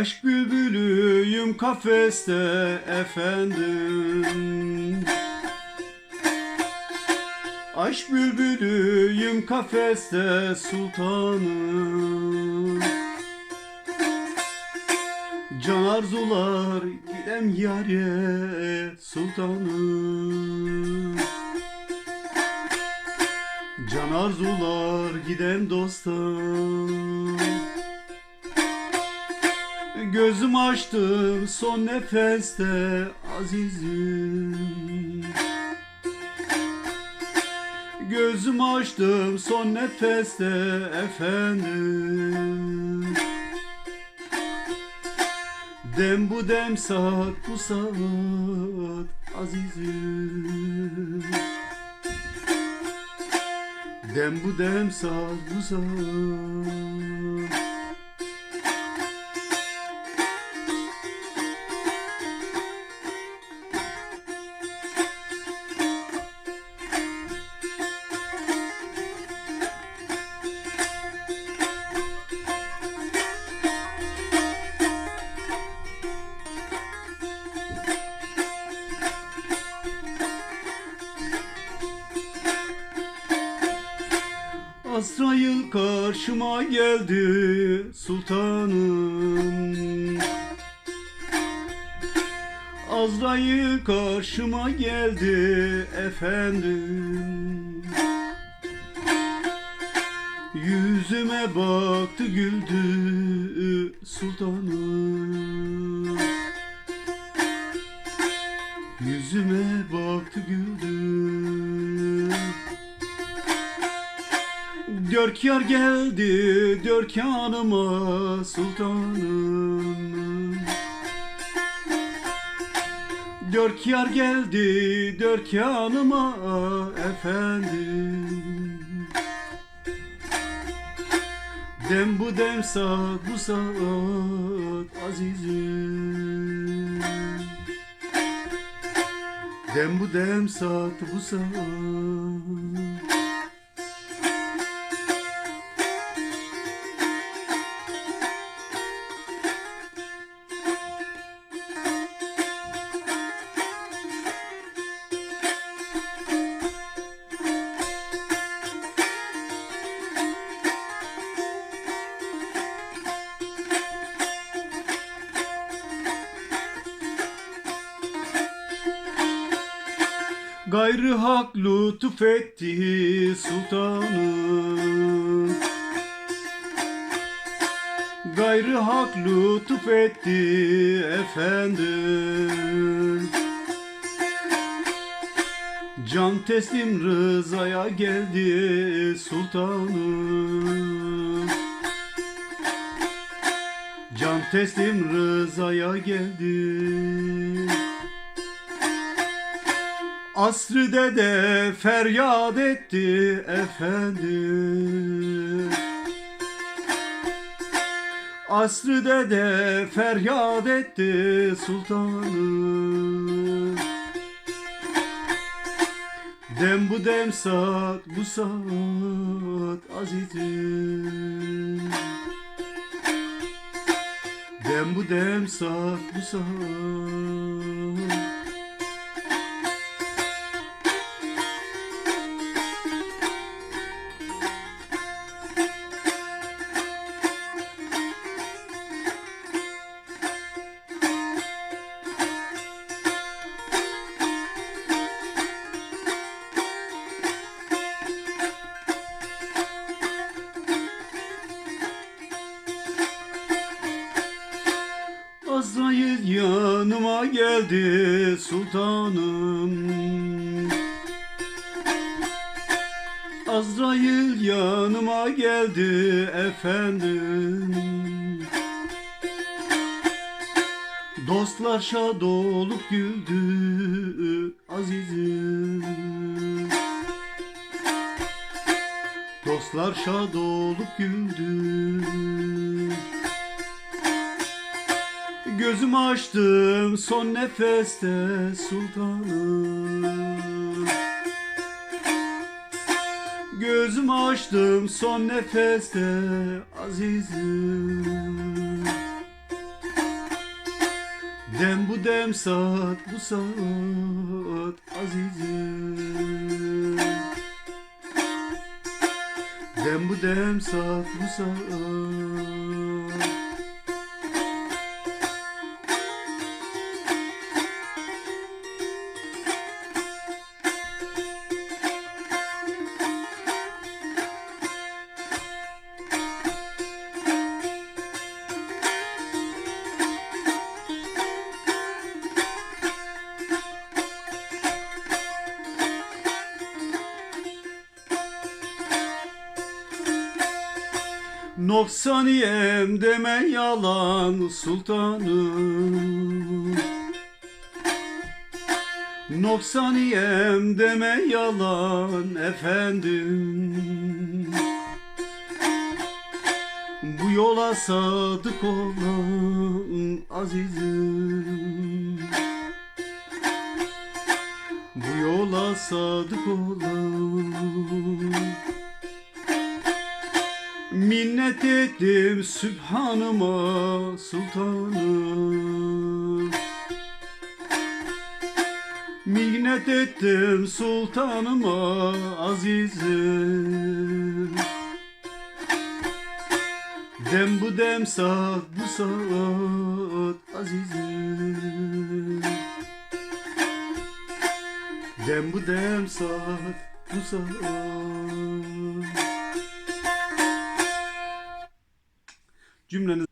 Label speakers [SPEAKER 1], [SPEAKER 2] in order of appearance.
[SPEAKER 1] Aşk bülbülüyüm kafeste efendim. Aşk bülbülüyüm kafeste sultanım. Can arzular gidem yare sultanım. Can arzular gidem dostum Gözüm açtım son nefeste azizim. Gözüm açtım son nefeste efendim. Dem bu dem saat bu saat azizim. Dem bu dem saat bu saat Azrail karşıma geldi sultanım. Azrail karşıma geldi efendim. Yüzüme baktı güldü sultanım Dört yar geldi dört yanıma sultanım. Dört yar geldi dört yanıma efendim. Dem bu dem saat bu saat azizim. Dem bu dem saat bu saat Gayrı hak lütuf etti sultanım Gayrı hak lütuf etti efendim. Can teslim rızaya geldi sultanım Can teslim rızaya geldi Asrı dede feryat etti efendim. Asrı dede feryat etti sultanım. Dem bu dem saat bu saat azizim. Dem bu dem saat bu saat Azrail yanıma geldi sultanım. Azrail yanıma geldi efendim. Dostlar şad olup güldü azizim. Dostlar şad olup güldü Gözümü açtım son nefeste sultanım. Gözümü açtım son nefeste azizim. Bu dem saat bu saat azizim. Dem bu dem saat bu saat Noksaniyem deme yalan sultanım. Noksaniyem deme yalan efendim. Bu yola sadık olan azizim. Bu yola sadık olan Minnet ettim Sübhanıma sultanım. Minnet ettim sultanıma azizim. Dem bu dem saat bu saat azizim. Dem bu dem saat bu saat Cümleniz